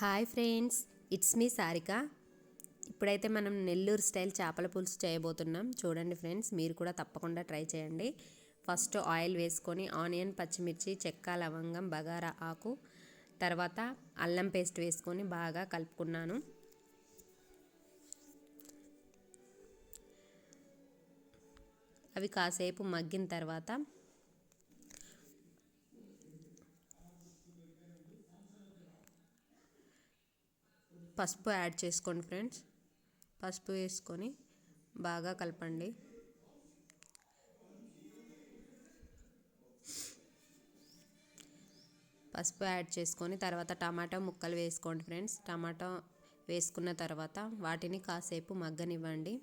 Hi friends it's me Sarika. ఇప్పుడైతే మనం Nellore style చేపల పులుసు చేయబోతున్నాం. చూడండి ఫ్రెండ్స్ మీరు కూడా తప్పకుండా ట్రై చేయండి. ఫస్ట్ ఆయిల్ వేసుకొని ఆనియన్ పచ్చిమిర్చి చెక్క లవంగం బగారా ఆకు తర్వాత అల్లం పేస్ట్ వేసుకొని బాగా కలుపుకున్నాను. అవి కాసేపు మగ్గిన తర్వాత పసుపు యాడ్ చేసుకోండి ఫ్రెండ్స్. పసుపు వేసుకొని బాగా కలపండి. పసుపు యాడ్ చేసుకొని తర్వాత టమాటా ముక్కలు వేసుకోండి ఫ్రెండ్స్. టమాటా వేసుకున్న తర్వాత వాటిని కాసేపు మగ్గనివ్వండి.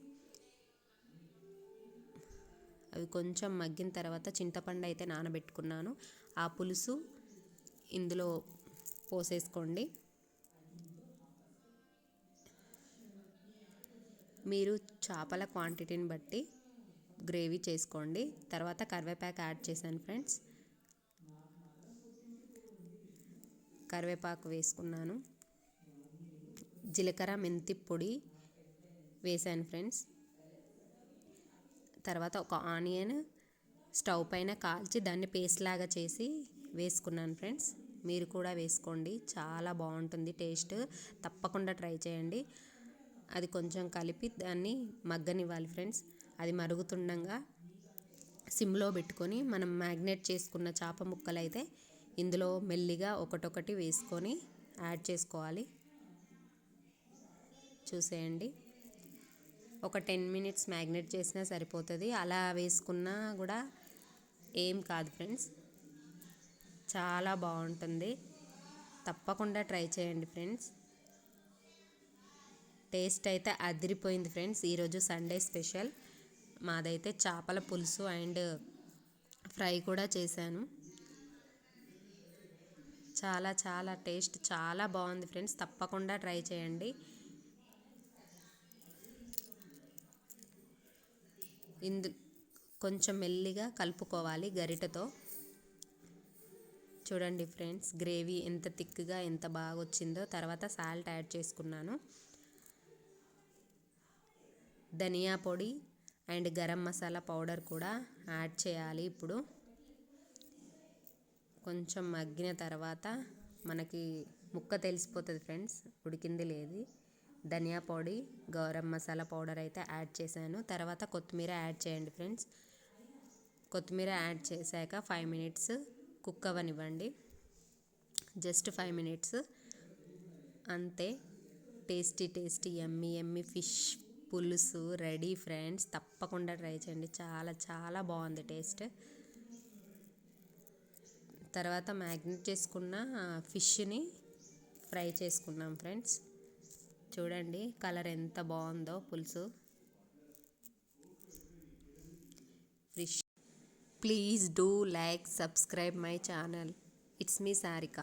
అవి కొంచెం మగ్గిన తర్వాత చింతపండు అయితే నానబెట్టుకున్నాను. ఆ పులుసు ఇందులో పోసేసుకోండి. మీరు చేపల క్వాంటిటీని బట్టి గ్రేవీ చేసుకోండి. తర్వాత కరివేపాకు యాడ్ చేశాను ఫ్రెండ్స్. కరివేపాకు వేసుకున్నాను. జీలకర్ర మెంతి పొడి వేసాను ఫ్రెండ్స్. తర్వాత ఒక ఆనియన్ స్టవ్ పైన కాల్చి దాన్ని పేస్ట్ లాగా చేసి వేసుకున్నాను ఫ్రెండ్స్. మీరు కూడా వేసుకోండి. చాలా బాగుంటుంది టేస్ట్. తప్పకుండా ట్రై చేయండి. అది కొంచెం కలిపి దాన్ని మగ్గనివ్వాలి ఫ్రెండ్స్. అది మరుగుతుండగా సిమ్లో పెట్టుకొని మనం మ్యాగ్నేట్ చేసుకున్న చేప ముక్కలు అయితే ఇందులో మెల్లిగా ఒకటొకటి వేసుకొని యాడ్ చేసుకోవాలి. చూసేయండి. ఒక టెన్ మినిట్స్ మ్యాగ్నేట్ చేసినా సరిపోతుంది. అలా వేసుకున్నా కూడా ఏం కాదు ఫ్రెండ్స్. చాలా బాగుంటుంది. తప్పకుండా ట్రై చేయండి ఫ్రెండ్స్. టేస్ట్ అయితే అదిరిపోయింది ఫ్రెండ్స్. ఈరోజు సండే స్పెషల్. మాదైతే చేపల పులుసు అండ్ ఫ్రై కూడా చేశాను. చాలా చాలా టేస్ట్ చాలా బాగుంది ఫ్రెండ్స్. తప్పకుండా ట్రై చేయండి. ఇందు కొంచెం మెల్లిగా కలుపుకోవాలి గరిటతో. చూడండి ఫ్రెండ్స్ గ్రేవీ ఎంత థిక్గా ఎంత బాగా వచ్చిందో తర్వాత సాల్ట్ యాడ్ చేసుకున్నాను. ధనియా పొడి అండ్ గరం మసాలా పౌడర్ కూడా యాడ్ చేయాలి ఇప్పుడు. కొంచెం మగ్గిన తర్వాత మనకి ముక్క తెలిసిపోతుంది ఫ్రెండ్స్ ఉడికింది లేదు. ధనియా పొడి గరం మసాలా పౌడర్ అయితే యాడ్ చేశాను. తర్వాత కొత్తిమీర యాడ్ చేయండి ఫ్రెండ్స్. కొత్తిమీర యాడ్ చేశాక ఫైవ్ మినిట్స్ కుక్ అవ్వనివ్వండి. Just five minutes. అంతే. టేస్టీ టేస్టీ ఎమ్మి ఎమ్మి ఫిష్ పులుసు రెడీ ఫ్రెండ్స్ తప్పకుండా ట్రై చేయండి. చాలా చాలా బాగుంది టేస్ట్. తర్వాత మ్యాగ్నెట్ చేసుకున్న ఫిష్ని ఫ్రై చేసుకున్నాం ఫ్రెండ్స్. చూడండి కలర్ ఎంత బాగుందో పులుసు. Fish please do like subscribe my channel. It's me Sarika.